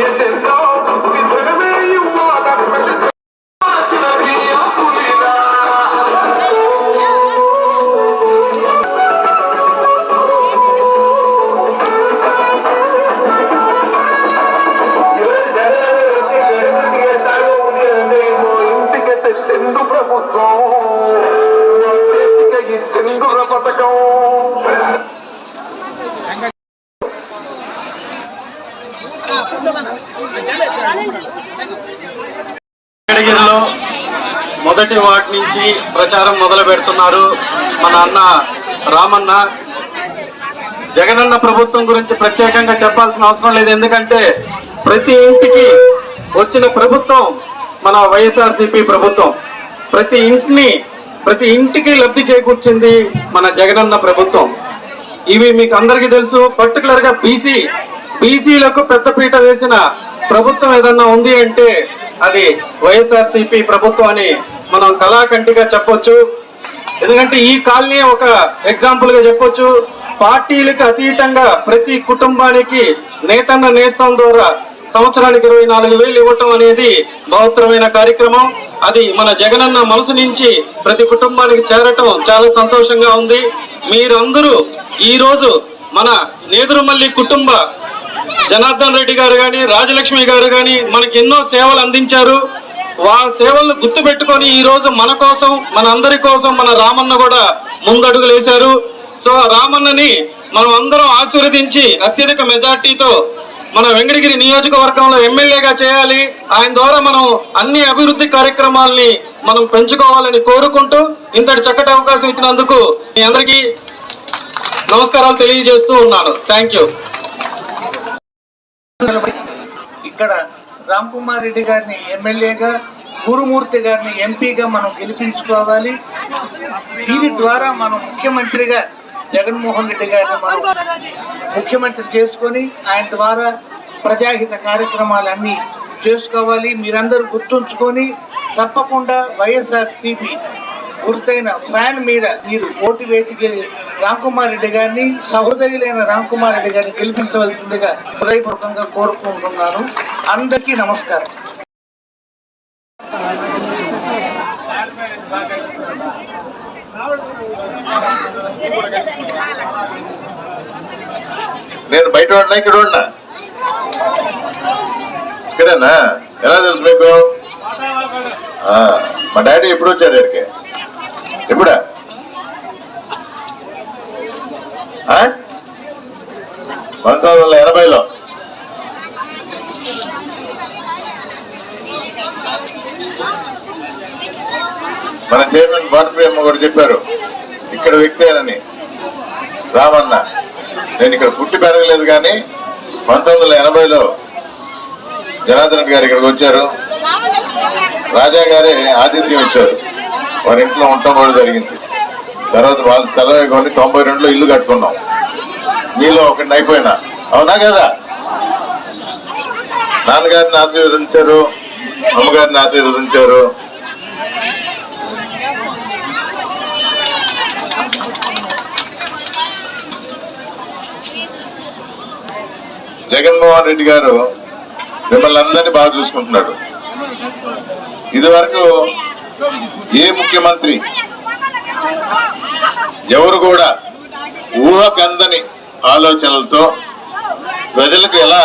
is in the మొదటి వాటి నుంచి ప్రచారం మొదలు పెడుతున్నారు మన అన్న రామన్న. జగనన్న ప్రభుత్వం గురించి ప్రత్యేకంగా చెప్పాల్సిన అవసరం లేదు ఎందుకంటే ప్రతి ఇంటికి వచ్చిన ప్రభుత్వం మన వైఎస్ఆర్సీపీ ప్రభుత్వం. ప్రతి ఇంటిని ప్రతి ఇంటికి లబ్ధి చేకూర్చింది మన జగనన్న ప్రభుత్వం. ఇవి మీకు అందరికీ తెలుసు పర్టికులర్గా బీసీ బీసీలకు పెద్దపీట వేసిన ప్రభుత్వం ఏదన్నా ఉంది అంటే అది వైఎస్ఆర్సీపీ ప్రభుత్వం అని మనం కళాకంటిగా చెప్పొచ్చు. ఎందుకంటే ఈ కాలనీ ఒక ఎగ్జాంపుల్గా చెప్పొచ్చు. పార్టీలకు అతీతంగా ప్రతి కుటుంబానికి నేతన్న నేస్తం ద్వారా సంవత్సరానికి ఇరవై నాలుగు వేలు ఇవ్వటం అనేది బహుత్తరమైన కార్యక్రమం. అది మన జగనన్న మనసు నుంచి ప్రతి కుటుంబానికి చేరటం చాలా సంతోషంగా ఉంది. మీరందరూ ఈరోజు మన నేదురుమల్లి కుటుంబ జనార్దన్ రెడ్డి గారు కానీ రాజలక్ష్మి గారు కానీ మనకి ఎన్నో సేవలు అందించారు. వాళ్ళ సేవలను గుర్తు పెట్టుకొని ఈ రోజు మన కోసం మన అందరి కోసం మన రామన్న కూడా ముందడుగులు వేశారు. సో రామన్నని మనం అందరం ఆశీర్వదించి అత్యధిక మెజార్టీతో మన వెంకటగిరి నియోజకవర్గంలో ఎమ్మెల్యేగా చేయాలి. ఆయన ద్వారా మనం అన్ని అభివృద్ధి కార్యక్రమాల్ని మనం పెంచుకోవాలని కోరుకుంటూ ఇంతటి చక్కటి అవకాశం ఇచ్చినందుకు మీ అందరికీ నమస్కారాలు తెలియజేస్తూ ఉన్నాను. థ్యాంక్ యూ ఇక్కడ రామ్ కుమార్ రెడ్డి గారిని ఎమ్మెల్యేగా గురుమూర్తి గారిని ఎంపీగా మనం గెలిపించుకోవాలి. దీని ద్వారా మనం ముఖ్యమంత్రిగా జగన్మోహన్ రెడ్డి గారిని మనం ముఖ్యమంత్రి చేసుకొని ఆయన ద్వారా ప్రజాహిత కార్యక్రమాలన్నీ చేసుకోవాలి. మీరందరూ గుర్తుంచుకొని తప్పకుండా వైఎస్ఆర్ సిపి గుర్తైన ఫ్యాన్ మీద మీరు ఓటు వేసి రామ్కుమార్ రెడ్డి గారిని సహోదరులైన రామ్కుమార్ రెడ్డి గారిని గెలిపించవలసిందిగా హృదయపూర్వకంగా కోరుకుంటున్నాను. అందరికీ నమస్కారం. నేను బయట ఉన్నా ఇక్కడ ఉన్నా ఇక్కడేనా? ఎలా తెలుసు మీకు? ఆ, మా డాడీ ఎప్పుడు వచ్చారు ఇక్కడికి? ఎప్పుడా? ఆ? పంతొమ్మిది వందల ఎనభైలో మన చైర్మన్ బాటప్రియమ్మ కూడా చెప్పారు ఇక్కడ వ్యక్తేనని రామన్న నేను ఇక్కడ పుట్టి పెరగలేదు కానీ పంతొమ్మిది వందల ఎనభైలో జనార్దన్ గారు ఇక్కడికి వచ్చారు. రాజా గారే ఆతిథ్యం ఇచ్చారు. వారి ఇంట్లో ఉండటం కూడా జరిగింది. తర్వాత వాళ్ళు స్థలం కొన్ని తొంభై రెండులో ఇల్లు కట్టుకున్నాం. మీలో ఒకటి అయిపోయినా. అవునా కదా? నాన్నగారిని ఆశీర్వదించారు అమ్మగారిని ఆశీర్వదించారు. జగన్మోహన్ రెడ్డి గారు మిమ్మల్ని అందరినీ బాగా చూసుకుంటున్నాడు. ఇదివరకు ఏ ముఖ్యమంత్రి? ఎవరు కూడా ఊహకందని ఆలోచనలతో ప్రజలకు ఎలా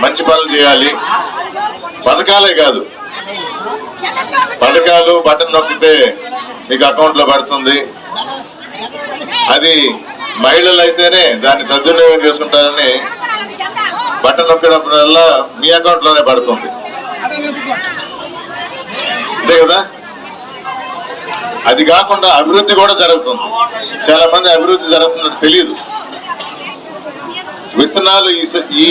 మంచి పనులు చేయాలి? పథకాలే కాదు. పథకాలు బటన్ నొక్కితే మీకు అకౌంట్లో పడుతుంది. అది మహిళలు అయితేనే దాన్ని సద్వినియోగం చేసుకుంటారని బటన్ నొక్కినప్పుడల్లా మీ అకౌంట్లోనే పడుతుంది. అంతే కదా? అది కాకుండా అభివృద్ధి కూడా జరుగుతుంది. చాలా మంది అభివృద్ధి జరుగుతున్నట్టు తెలియదు. విత్తనాలు ఈ ఈ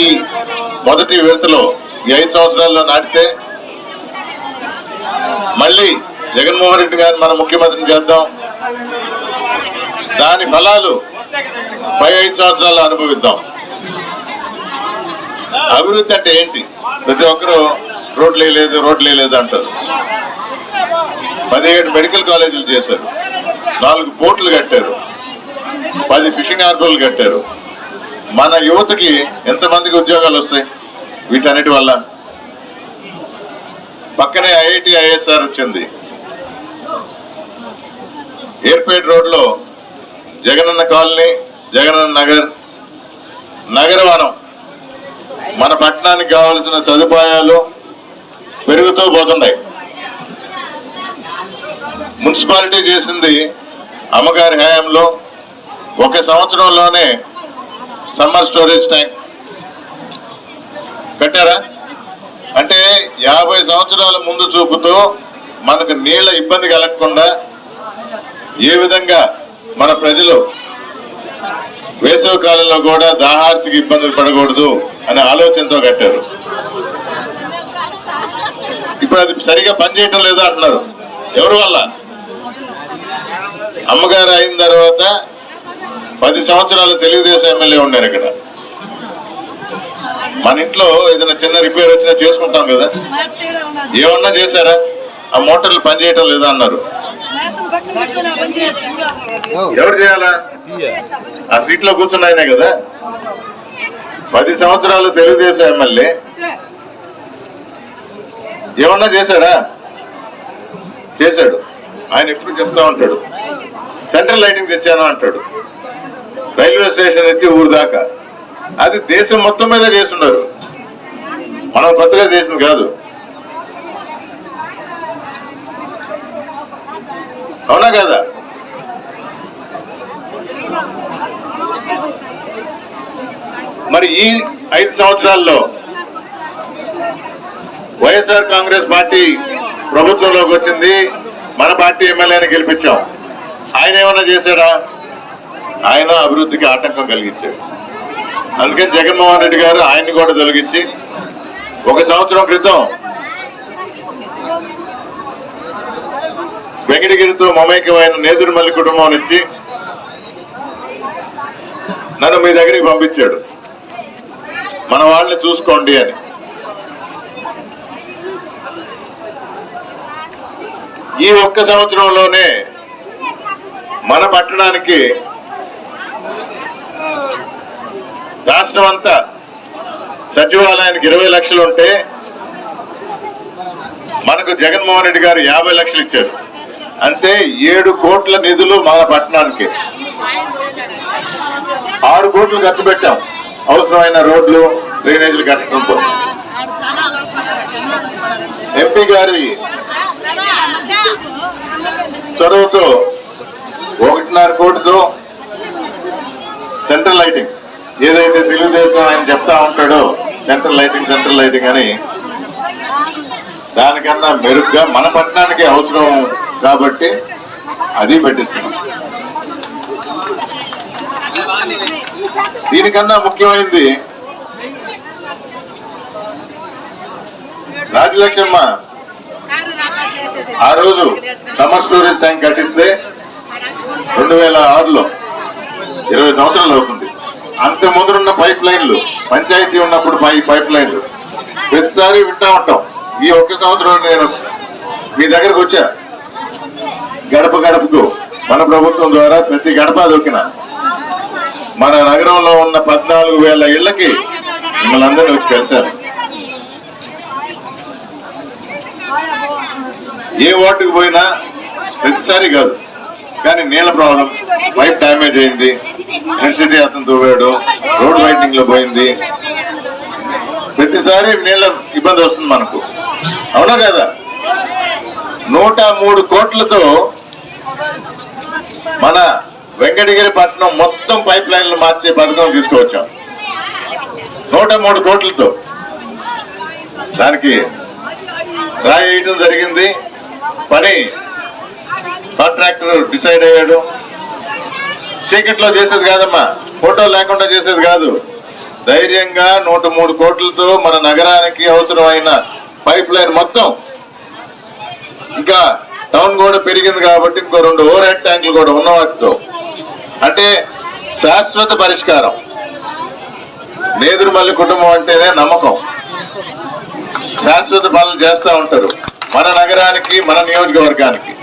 మొదటి విడతలో ఈ ఐదు సంవత్సరాల్లో నాటితే మళ్ళీ జగన్మోహన్ రెడ్డి గారిని మన ముఖ్యమంత్రిని చేద్దాం. దాని ఫలాలు పై ఐదు సంవత్సరాల్లో అనుభవిద్దాం. అభివృద్ధి అంటే ఏంటి? ప్రతి ఒక్కరూ రోడ్లు వేయలేదు రోడ్లు వేయలేదు అంటారు. పదిహేడు మెడికల్ కాలేజీలు చేశారు. నాలుగు పోర్టులు కట్టారు. పది ఫిషింగ్ హార్బర్లు కట్టారు. మన యువతకి ఎంతమందికి ఉద్యోగాలు వస్తాయి? వీటన్నిటి వల్ల. పక్కనే ఐఐటి ఐఎస్ఆర్ వచ్చింది. ఎయిర్పేట్ రోడ్లో జగనన్న కాలనీ జగనన్న నగర్ నగరవనం. మన పట్టణానికి కావాల్సిన సదుపాయాలు పెరుగుతూ పోతున్నాయి. మున్సిపాలిటీ చేసింది అమ్మగారి హయాంలో ఒక సంవత్సరంలోనే సమ్మర్ స్టోరేజ్ ట్యాంక్ కట్టారా? అంటే యాభై సంవత్సరాల ముందు చూపుతో మనకు నీళ్ళ ఇబ్బంది కలగకుండా ఏ విధంగా మన ప్రజలు వేసవి కాలంలో కూడా దాహార్తికి ఇబ్బందులు పడకూడదు అనే ఆలోచనతో కట్టారు. ఇప్పుడు అది సరిగా పనిచేయటం లేదు అంటున్నారు. ఎవరి వల్ల? అమ్మగారు అయిన తర్వాత పది సంవత్సరాలు తెలుగుదేశం ఎమ్మెల్యే ఉన్నారు ఇక్కడ. మన ఇంట్లో ఏదైనా చిన్న రిపేర్ వచ్చినా చేసుకుంటాం కదా. ఏమన్నా చేశారా? ఆ మోటార్లు పనిచేయటం లేదా అన్నారు. ఎవరు చేయాలా? ఆ సీట్లో కూర్చున్న ఆయనే కదా. పది సంవత్సరాలు తెలుగుదేశం ఎమ్మెల్యే. ఏమన్నా చేశాడా? చేశాడు. ఆయన ఎప్పుడు చెప్తా ఉంటాడు. సెంట్రల్ లైటింగ్ తెచ్చాను అంటాడు. రైల్వే స్టేషన్ నుంచి ఊరు దాకా. అది దేశం మొత్తం మీద చేస్తున్నారు. మనం కొత్తగా చేసింది కాదు. అవునా కదా? మరి ఈ ఐదు సంవత్సరాల్లో వైఎస్ఆర్ కాంగ్రెస్ పార్టీ ప్రభుత్వంలోకి వచ్చింది. మన పార్టీ ఎమ్మెల్యేని గెలిపించాం. ఆయన ఏమన్నా చేశాడా? ఆయన అభివృద్ధికి ఆటంకం కలిగించాడు. అందుకని జగన్మోహన్ రెడ్డి గారు ఆయన్ని కూడా తొలగించి ఒక సంవత్సరం క్రితం వెంకటగిరితో మమైక్యమైన నేదురుమల్లి కుటుంబం నుంచి నన్ను మీ దగ్గరికి పంపించాడు. మన వాళ్ళని చూసుకోండి అని. ఈ ఒక్క సంవత్సరంలోనే మన పట్టణానికి రాష్ట్రం అంతా సచివాలయానికి ఇరవై లక్షలు ఉంటే మనకు జగన్మోహన్ రెడ్డి గారు యాభై లక్షలు ఇచ్చారు. అంటే ఏడు కోట్ల నిధులు మన పట్టణానికి. ఆరు కోట్లు ఖర్చు పెట్టాం. అవసరమైన రోడ్లు డ్రైనేజీలు కట్టడంతో. ఎంపీ గారి చొరవతో ఒకటిన్నర కోటితో సెంట్రల్ లైటింగ్. ఏదైతే తెలుగుదేశం ఆయన చెప్తా ఉంటాడో సెంట్రల్ లైటింగ్ సెంట్రల్ లైటింగ్ అని దానికన్నా మెరుగ్గా మన పట్టణానికి అవసరం కాబట్టి అది పెట్టిస్తున్నాం. దీనికన్నా ముఖ్యమైనది రాజలక్ష్మ ఆ రోజు సమ్మర్ స్టోరేజ్ ట్యాంక్ కట్టిస్తే రెండు వేల ఆరులో ఇరవై సంవత్సరాలు అవుతుంది. అంత ముందున్న పైప్ లైన్లు పంచాయతీ ఉన్నప్పుడు పై పైప్ లైన్లు. ప్రతిసారి వింటా ఉంటాం ఈ ఒక్క సంవత్సరం నేను మీ దగ్గరకు వచ్చా. గడప గడపకు మన ప్రభుత్వం ద్వారా ప్రతి గడప దొక్కిన మన నగరంలో ఉన్న పద్నాలుగు వేల ఇళ్ళకి మిమ్మల్ని అందరినీ వచ్చి కలిశారు ఏ వార్డుకు పోయినా ప్రతిసారి కాదు. కానీ నీళ్ళ ప్రాబ్లం. పైప్ డ్యామేజ్ అయింది. ఎలక్ట్రిసిటీ అతను తవ్వాడు. రోడ్ వైటింగ్లో పోయింది. ప్రతిసారి నీళ్ళ ఇబ్బంది వస్తుంది మనకు. అవునా కదా? నూట మూడు కోట్లతో మన వెంకటగిరి పట్టణం మొత్తం పైప్ లైన్లు మార్చే పథకం తీసుకువచ్చాం. నూట మూడు కోట్లతో. దానికి రాయి జరిగింది. పని కాంట్రాక్టర్ డిసైడ్ అయ్యాడు. చీకట్లో చేసేది కాదమ్మా. ఫోటో లేకుండా చేసేది కాదు. ధైర్యంగా నూట మూడు కోట్లతో మన నగరానికి అవసరమైన పైప్ లైన్ మొత్తం. ఇంకా టౌన్ కూడా పెరిగింది కాబట్టి ఇంకో రెండు ఓవర్ హెడ్ ట్యాంకులు కూడా ఉన్న వాటితో. అంటే శాశ్వత పరిష్కారం. నేదురుమల్లి కుటుంబం అంటేనే నమ్మకం. శాశ్వత పనులు చేస్తూ ఉంటారు. మన నగరానికి మన నియోజకవర్గానికి.